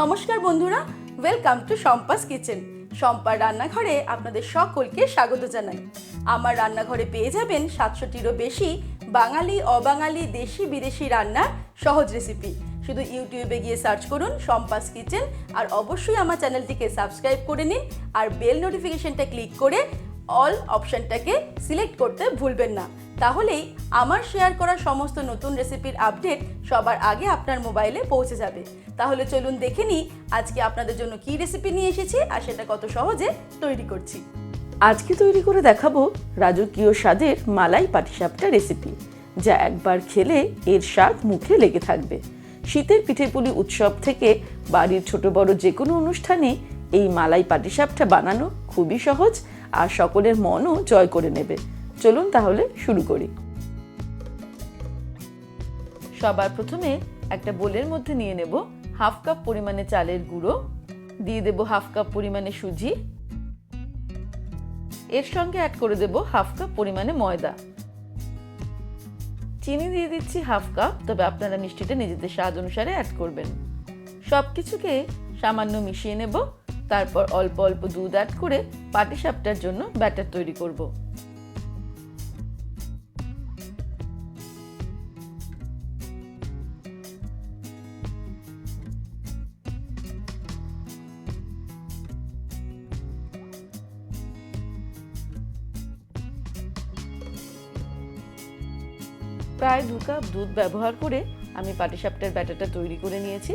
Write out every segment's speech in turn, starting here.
নমস্কার বন্ধুরা welcome to সম্পাস কিচেন সম্পার রান্নাঘরে আপনাদের সকলকে স্বাগত জানাই। আমার রান্নাঘরে পেয়ে যাবেন সাতশোটিরও বেশি বাঙালি, অবাঙালি, দেশি, বিদেশি রান্নার সহজ রেসিপি শুধু ইউটিউবে গিয়ে সার্চ করুন সম্পাস কিচেন আর অবশ্যই আমার চ্যানেলটিকে সাবস্ক্রাইব করে নিন আর বেল নোটিফিকেশনটা ক্লিক করে অল অপশনটাকে সিলেক্ট করতে ভুলবেন না। তাহলেই আমার শেয়ার করা সমস্ত নতুন রেসিপির আপডেট সবার আগে আপনার মোবাইলে পৌঁছে যাবে। তাহলে চলুন দেখে নিই আজকে আপনাদের জন্য কি রেসিপি নিয়ে এসেছি আর সেটা কত সহজে তৈরি করছি। আজকে তৈরি করে দেখাবো রাজকীয় স্বাদের মালাই পাটিসাপটা রেসিপি যা একবার খেলে এর স্বাদ মুখে লেগে থাকবে। শীতের পিঠেপুলি উৎসব থেকে বাড়ির ছোট বড় যে কোনো অনুষ্ঠানে এই মালাই পাটিসাপটা বানানো খুবই সহজ আর সকলের মনও জয় করে নেবে। চলুন তাহলে শুরু করি। সবার প্রথমে একটা বোলের মধ্যে নিয়ে নেব হাফ কাপ পরিমাণে চালের গুঁড়ো, দিয়ে দেব হাফ কাপ পরিমাণে সুজি। এর সঙ্গে অ্যাড করে দেব হাফ কাপ পরিমাণে ময়দা। চিনি দিয়ে দিচ্ছি হাফ কাপ, তবে আপনারা মিষ্টিটা নিজেদের স্বাদ অনুসারে অ্যাড করবেন। সব কিছুকে সামান্য মিশিয়ে নেব, তারপর অল্প অল্প দুধ অ্যাড করে পাটিসাপটার জন্য ব্যাটার তৈরি করব। প্রায় দু কাপ দুধ ব্যবহার করে আমি পাটিসাপটার ব্যাটারটা তৈরি করে নিয়েছি।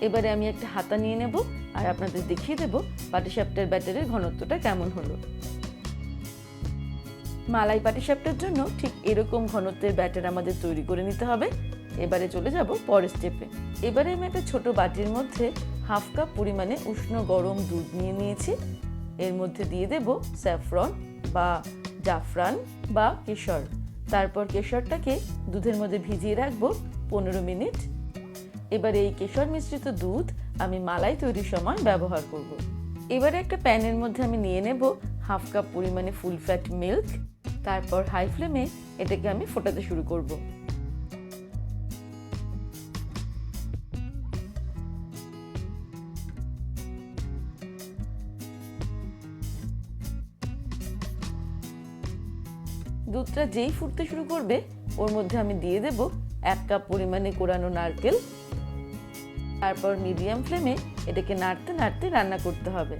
এবারে আমি একটা হাতা নিয়ে নেব আর আপনাদের দেখিয়ে দেব পাটিসাপটার ব্যাটারের ঘনত্বটা কেমন হলো। মালাই পাটিসাপটার জন্য ঠিক এরকম ঘনত্বের ব্যাটার আমাদের তৈরি করে নিতে হবে। এবারে চলে যাব পরের স্টেপে। এবারে আমি একটা ছোট বাটির মধ্যে হাফ কাপ পরিমাণে উষ্ণ গরম দুধ নিয়ে নিয়েছি। এর মধ্যে দিয়ে দেব স্যাফরন বা জাফরান বা কেশর। তারপর কেশরটাকে দুধের মধ্যে ভিজিয়ে রাখব পনেরো মিনিট এবার এই কেশর মিশ্রিত দুধ আমি মালাই তৈরির সময় ব্যবহার করব। এবারে একটা প্যানের মধ্যে আমি নিয়ে নেব হাফ কাপ পরিমাণে ফুল ফ্যাট মিল্ক তারপর হাই ফ্লেমে এটাকে আমি ফোটাতে শুরু করব। দুধটা যেই ফুটতে শুরু করবে, ওর মধ্যে আমি দিয়ে দেব এক কাপ পরিমাণে কোরানো নারকেল। তারপর মিডিয়াম ফ্লেমে এটাকে নাড়তে নাড়তে রান্না করতে হবে।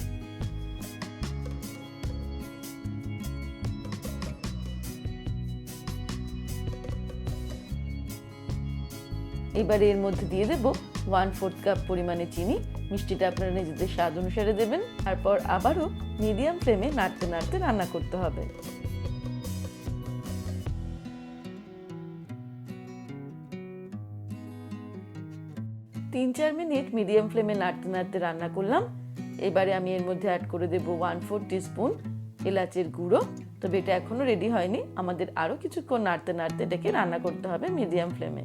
এবারে এর মধ্যে দিয়ে দেব ওয়ান ফোর্থ কাপ পরিমাণে চিনি। মিষ্টিটা আপনারা নিজেদের স্বাদ অনুসারে দেবেন। তারপর আবারও মিডিয়াম ফ্লেমে নাড়তে নাড়তে রান্না করতে হবে। তিন চার মিনিট মিডিয়াম ফ্লেমে নাড়তে নাড়তে রান্না করলাম। এবারে আমি এর মধ্যে অ্যাড করে দেব ওয়ান ফোর টিস্পুন এলাচের গুঁড়ো। তবে এটা এখনও রেডি হয়নি। আমাদের আরও কিছুক্ষণ নাড়তে নাড়তে এটাকে রান্না করতে হবে মিডিয়াম ফ্লেমে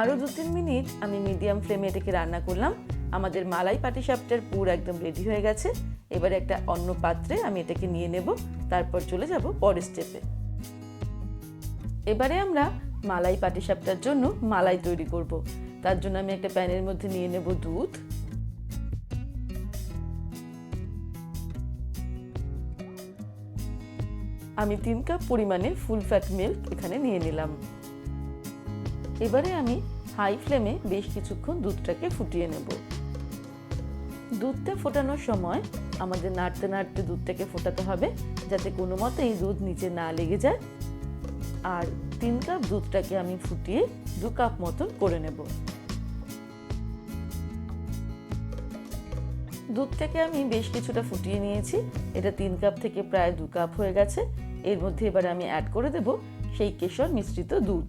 আরও দু তিন মিনিট আমি মিডিয়াম ফ্লেমে এটাকে রান্না করলাম। আমাদের মালাই পাটিসাপটার পুর একদম রেডি হয়ে গেছে। এবারে একটা অন্য পাত্রে আমি এটাকে নিয়ে নেব, তারপর চলে যাব পরের স্টেপে এবারে আমরা মালাই পাটিসাপটার জন্য মালাই তৈরি করব। তার জন্য আমি একটা প্যানের মধ্যে নিয়ে নেব দুধ। আমি তিন কাপ পরিমাণে ফুল ফ্যাট মিল্ক এখানে নিয়ে নিলাম। এবারে আমি হাই ফ্লেমে বেশ কিছুক্ষণ দুধটাকে ফুটিয়ে নেব। দুধটা ফোটানোর সময় আমাদের নাড়তে নাড়তে দুধটাকে ফোটাতে হবে, যাতে কোনো মতেই দুধ নিচে না লেগে যায়। আর তিন কাপ দুধটাকে আমি ফুটিয়ে দু কাপ মতন করে নেব। দুধটাকে আমি বেশ কিছুটা ফুটিয়ে নিয়েছি। এটা তিন কাপ থেকে প্রায় দু কাপ হয়ে গেছে। এর মধ্যে এবার আমি অ্যাড করে দেব সেই কেশর মিশ্রিত দুধ।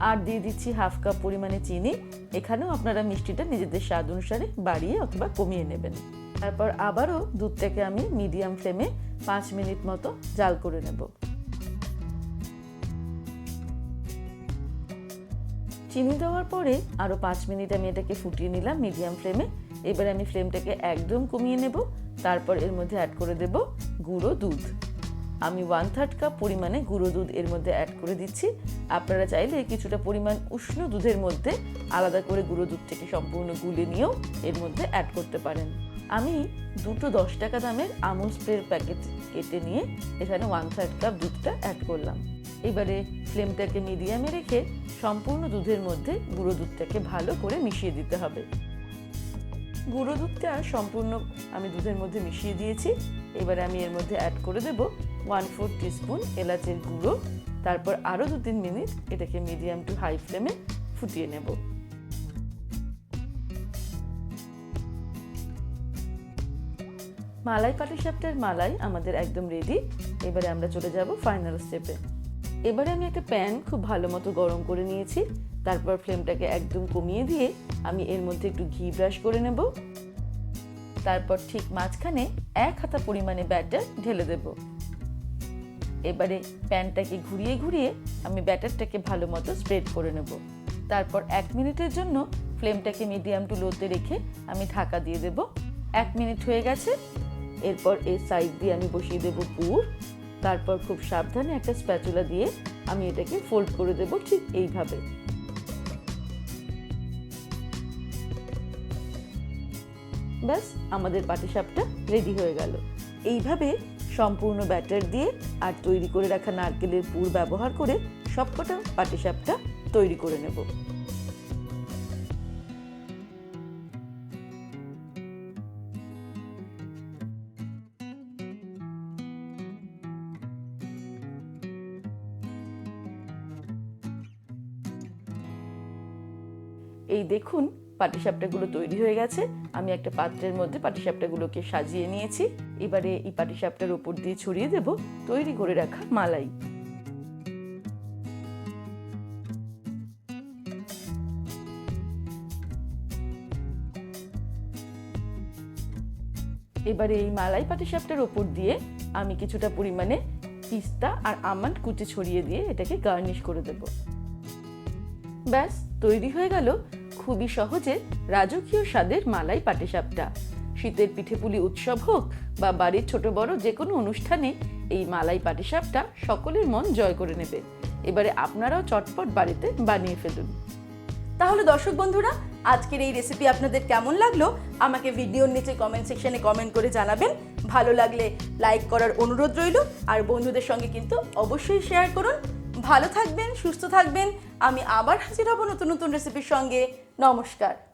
আর দিয়ে দিচ্ছি হাফ কাপ পরিমাণে চিনি। এখানেও আপনারা মিষ্টিটা নিজেদের স্বাদ অনুসারে বাড়িয়ে অথবা কমিয়ে নেবেন। তারপর আবারও দুধটাকে আমি মিডিয়াম ফ্লেমে পাঁচ মিনিট মতো জাল করে নেব। চিনি দেওয়ার পরে আরও পাঁচ মিনিট আমি এটাকে ফুটিয়ে নিলাম মিডিয়াম ফ্লেমে। এবার আমি ফ্লেমটাকে একদম কমিয়ে নেব। তারপর এর মধ্যে অ্যাড করে দেব গুঁড়ো দুধ। আমি ওয়ান থার্ড কাপ পরিমাণে গুঁড়ো দুধ এর মধ্যে অ্যাড করে দিচ্ছি। আপনারা চাইলে কিছুটা পরিমাণ উষ্ণ দুধের মধ্যে আলাদা করে গুঁড়ো দুধটাকে সম্পূর্ণ গুলে নিয়েও এর মধ্যে অ্যাড করতে পারেন। আমি দুটো দশ টাকা দামের আমুল স্প্রের প্যাকেট কেটে নিয়ে এখানে ওয়ান থার্ড কাপ দুধটা অ্যাড করলাম। এবারে ফ্লেমটাকে মিডিয়ামে রেখে সম্পূর্ণ দুধের মধ্যে গুঁড়ো দুধটাকে ভালো করে মিশিয়ে দিতে হবে। গুঁড়ো দুধটা সম্পূর্ণ আমি দুধের মধ্যে মিশিয়ে দিয়েছি। এবারে আমি এর মধ্যে অ্যাড করে দেব ওয়ান ফোর টিস্পুন এলাচের গুঁড়ো। তারপর আরও দু তিন মিনিট এটাকে মিডিয়াম টু হাই ফ্লেমে ফুটিয়ে নেব। মালাই পাটিসাপটার মালাই আমাদের একদম রেডি এবারে আমরা চলে যাব ফাইনাল স্টেপে এবারে আমি একটা প্যান খুব ভালো মতো গরম করে নিয়েছি। তারপর ফ্লেমটাকে একদম কমিয়ে দিয়ে আমি এর মধ্যে একটু ঘি ব্রাশ করে নেব। তারপর ঠিক মাঝখানে এক হাতা পরিমাণে ব্যাটার ঢেলে দেব। এবারে প্যানটাকে ঘুরিয়ে ঘুরিয়ে আমি ব্যাটারটাকে ভালো মতো স্প্রেড করে নেব। তারপর এক মিনিটের জন্য ফ্লেমটাকে মিডিয়াম টু লোতে রেখে আমি ঢাকা দিয়ে দেব। এক মিনিট হয়ে গেছে। এরপর এর সাইড দিয়ে আমি বসিয়ে দেব পুর তারপর খুব সাবধানে একটা স্প্যাচুলা দিয়ে আমি এটাকে ফোল্ড করে দেব ঠিক এইভাবে। ব্যাস, আমাদের পাটিসাপটা রেডি হয়ে গেল। এইভাবে সম্পূর্ণ ব্যাটার দিয়ে আর তৈরি করে রাখা নারকেলের পুর ব্যবহার করে সবকটা পাটিসাপটা তৈরি করে নেব। এই দেখুন পাটিসাপটাগুলো তৈরি হয়ে গেছে। আমি একটা পাত্রের মধ্যে পাটিসাপটাগুলোকে সাজিয়ে নিয়েছি। এবারে এই পাটিসাপটার উপর দিয়ে ছড়িয়ে দেব তৈরি করে রাখা মালাই। এবারে এই মালাই পাটিসাপটার ওপর দিয়ে আমি কিছুটা পরিমাণে পিস্তা আর আমন্ড কুচি ছড়িয়ে দিয়ে এটাকে গার্নিশ করে দেবো। ব্যাস, তৈরি হয়ে গেল। খুবই সহজে রাজকীয় স্বাদের মালাই পাটিসাপটা। শীতের পিঠেপুলি উৎসব হোক বা বাড়ির ছোট বড় যে কোনো অনুষ্ঠানে এই মালাই পাটিসাপটা সকলের মন জয় করে নেবে। এবারে আপনারাও চটপট বাড়িতে বানিয়ে ফেলুন। তাহলে দর্শক বন্ধুরা, আজকের এই রেসিপি আপনাদের কেমন লাগল? আমাকে ভিডিওর নিচে কমেন্ট সেকশনে কমেন্ট করে জানাবেন। ভালো লাগলে লাইক করার অনুরোধ রইল। আর বন্ধুদের সঙ্গে কিন্তু অবশ্যই শেয়ার করুন। ভালো থাকবেন, সুস্থ থাকবেন। আমি আবার হাজির হব নতুন নতুন রেসিপির সঙ্গে। নমস্কার।